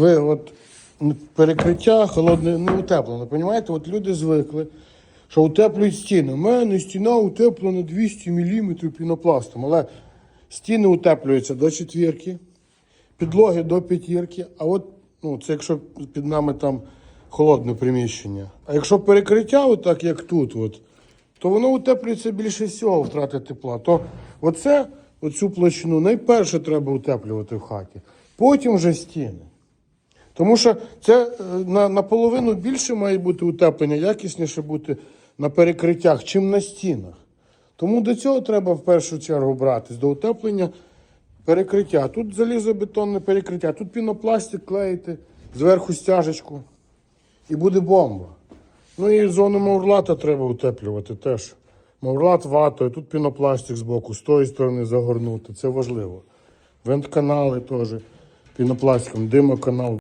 Ви от перекриття холодне не утеплено. Понімаєте? От люди звикли, що утеплюють стіни. У мене стіна утеплена 200 мм пінопластом, але стіни утеплюються до четвірки, підлоги до п'ятірки, а от ну, це якщо під нами там холодне приміщення. А якщо перекриття, отак як тут, от, то воно утеплюється більше всього втрати тепла. То оце, оцю площину найперше треба утеплювати в хаті. Потім вже стіни. Тому що це е, на, наполовину більше має бути утеплення, якісніше бути на перекриттях, чим на стінах. Тому до цього треба в першу чергу братись, до утеплення перекриття. Тут залізобетонне перекриття, тут пінопластик клеїти, зверху стяжечку. І буде бомба. Ну і зону маурлата треба утеплювати теж. Маурлат ватою, тут пінопластик з боку, з тої сторони загорнути. Це важливо. Вентканали теж пінопластиком, димоканал.